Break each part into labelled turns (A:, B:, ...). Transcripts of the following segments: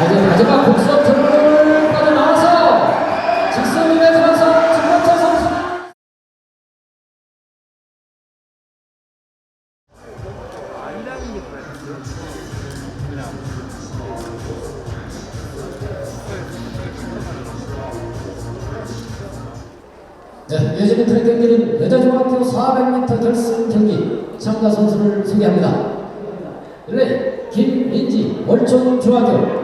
A: 자, 이제 마지막 곡서트를 빠져나와서 직선임에 들어서 첫 번째 선수. 네, 예전에 트랙 경기는 여자중학교 400m 결승 경기 참가 선수를 소개합니다. 1레 김민지 월촌중학교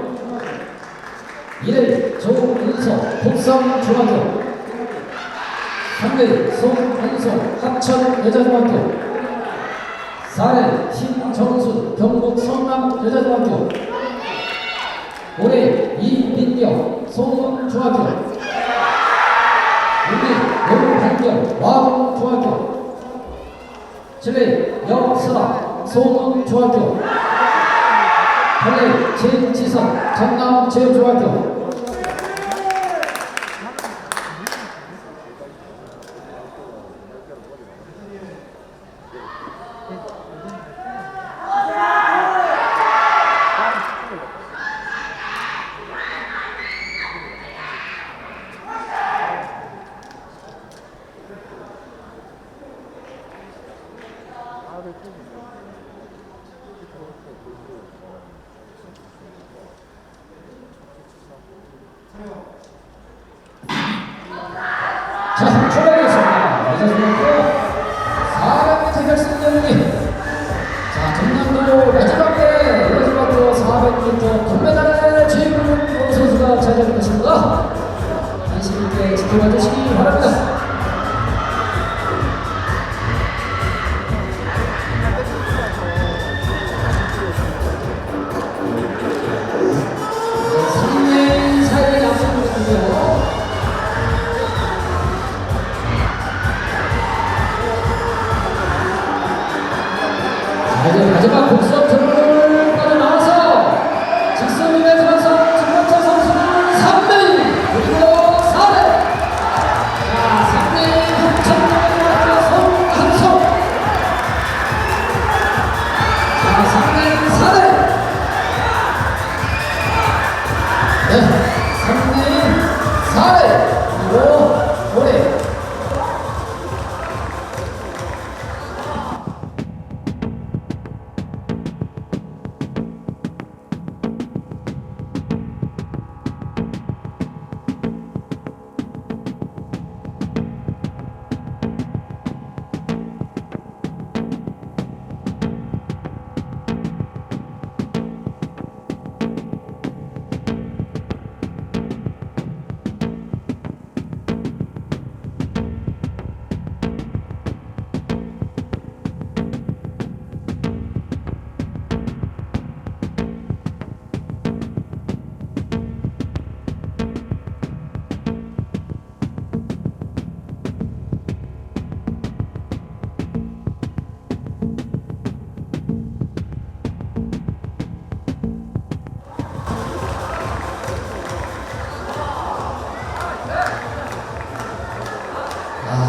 A: 2레 조은서 북성중학교. 3레 송은소 합천여자중학교. 4레 신정순 경북 성남여자중학교. 5레 이민경 송문중학교. 6위 용환경 와봉중학교. 7위 영설아 소문중학교 8위 진지선 전남제중학교 자, 출발하겠습니다. 여자중학교 400m 결승 경기. 자, 전남도 마지막 대 여자중학교 400m 금메달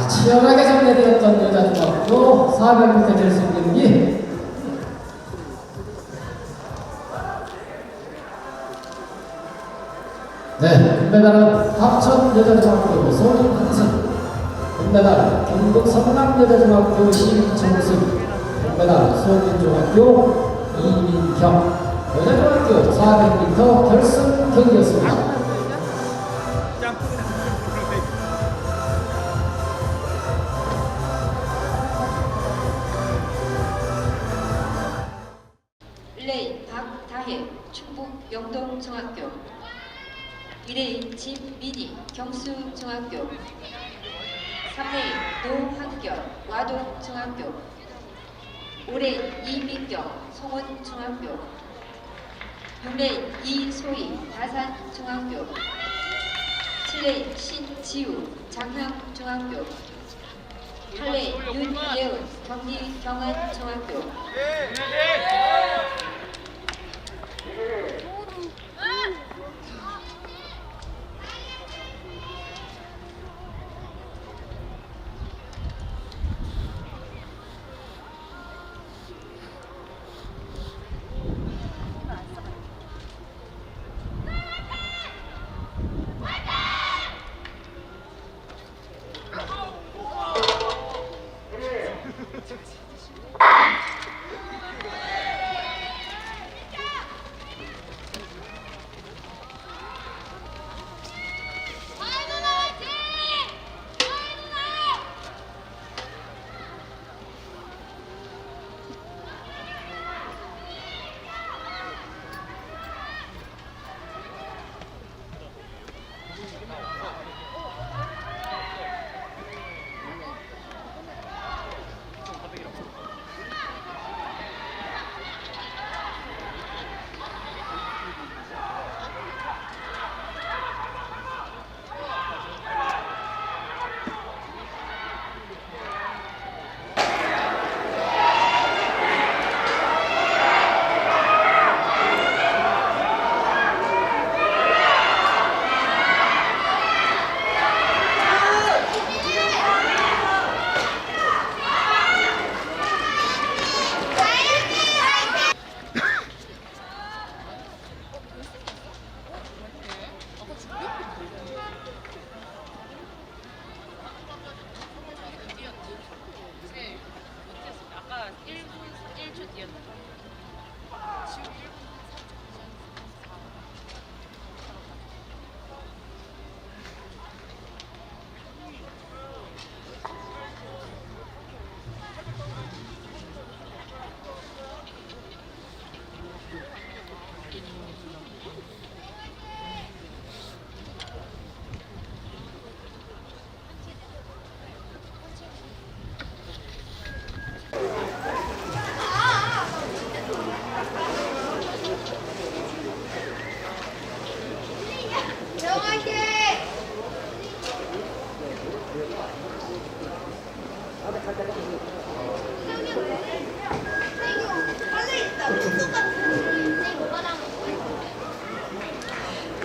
A: 치열하게 전개되었던 여자중학교 400m 결승 경기 네, 금메달은 합천 여자중학교 손한선 금메달 경북 성남여자중학교 신정승 금메달 수원중학교 이민경 여자중학교 400m 결승 경기였습니다.
B: 영동중학교 1레인 진민희 경수중학교 3레인 노한결 와동중학교 5레인 이민경 송원중학교 6레인 이소희 다산중학교 7레인 신지우 장항중학교 8레인 윤예은 경리경안중학교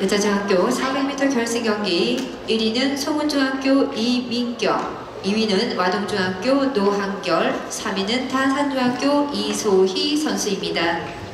B: 여자중학교 400m 결승 경기 1위는 송은중학교 이민경 2위는 와동중학교 노한결 3위는 다산중학교 이소희 선수입니다.